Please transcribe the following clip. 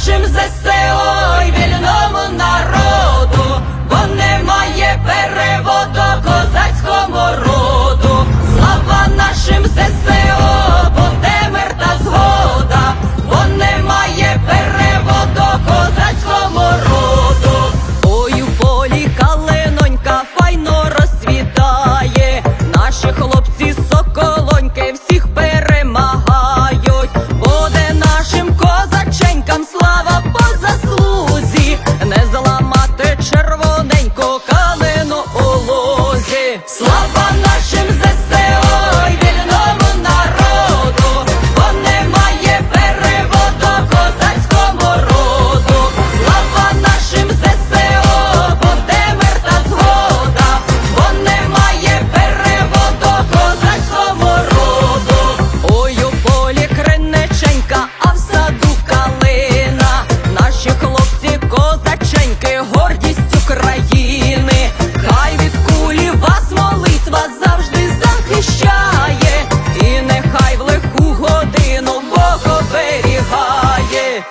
нашим ЗСО, й жінки, гордість України, хай від кулі вас молитва завжди захищає, і нехай в лиху годину Бог оберігає.